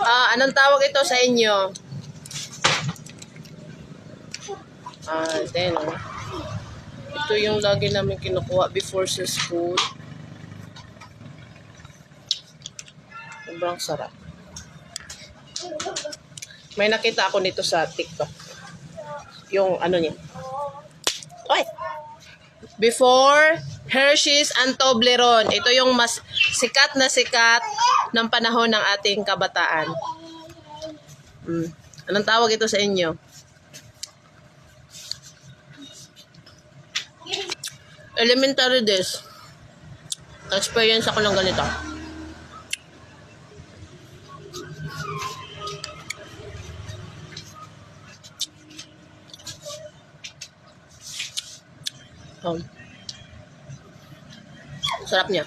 Ah, anong tawag ito sa inyo? Ah, then, oh. Ito yung lagi namin kinukuha before sa school. Sobrang sarap. May nakita ako nito sa TikTok. Yung ano niya. Oy! Before Hershey's and Toblerone. Ito yung mas sikat na sikat ng panahon ng ating kabataan. Mm. Anong tawag ito sa inyo? Elementary this. Experience ako ng ganito. Um, sarap niya.